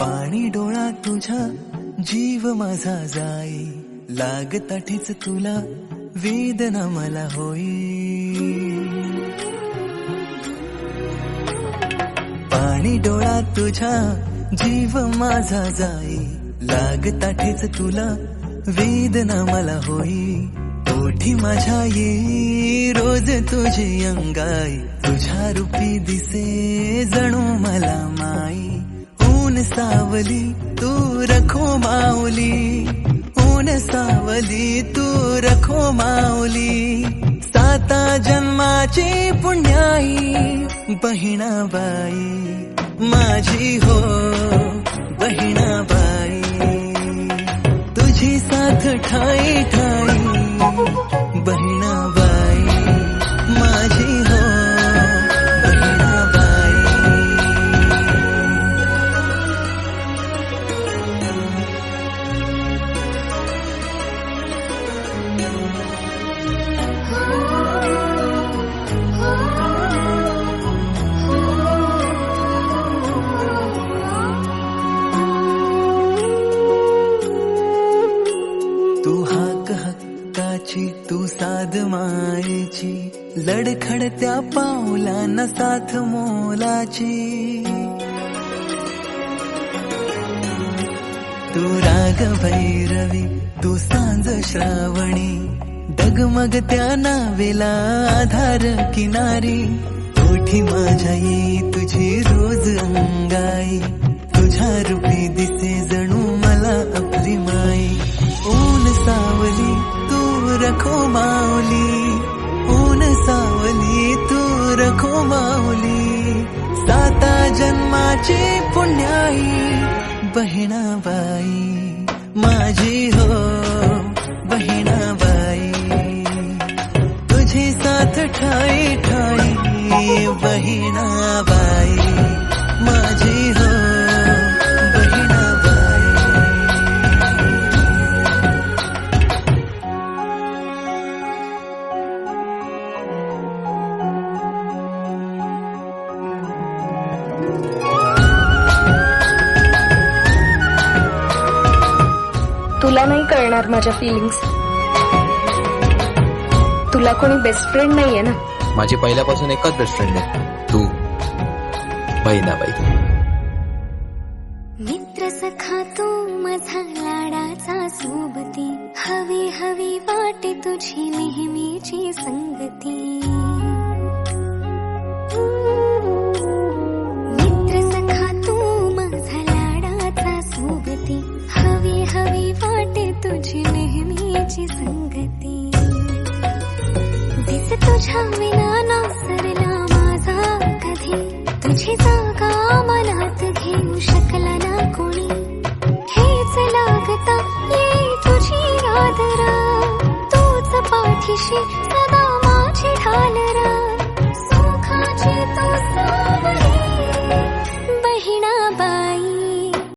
पाणी डोळा तुझा जीव माझा जाई. लागताठीच तुला वेदना मला होई. पाणी डोळा तुझा जीव माझा जाई. लागताठीच तुला वेदना मला होई. ओठी माझ्या ये रोज तुझे अंगाई. तुझ्या रूपी दिसे जणू मला माई. सावली तू रखो माऊली. ऊन सावली तू रखो माऊली. साता जन्माची पुण्याई बहिणाबाई. माझी हो बहिणाबाई. तुझी साथ ठाई ठाई. तू हाक हक्काची तू साध मायेची लडखडत्या पावलांना साथ मोलाची. तू राग भैरवी तू सांज श्रावणी डगमग त्या नावेला आधार किनारी. ओठी माझ्या ये तुझी रोज अंगाई तुझ्या रूपी माझी पुण्याई बहिणाबाई. माझी हो बहिणाबाई. तुझी साथ ठाई ठाई बहिणाबाई. तुला नाही कळणार माझ्या फिलिंग्स तुला कोणी बेस्ट फ्रेंड नाहीये ना? माझी पहिल्यापासून एकच बेस्ट फ्रेंड आहे. तू. बहिणाबाई. मित्र सखा तू माझा लाडाचा सोबती. हवी हवी वाटे तुझी नेहमीची संगती. तुझ्या विना सरला माझा कधी तुझी जागा मनात घेऊ शकला ना कोणी? हेच लागता ये तुझी राधरा तूच पाठीशी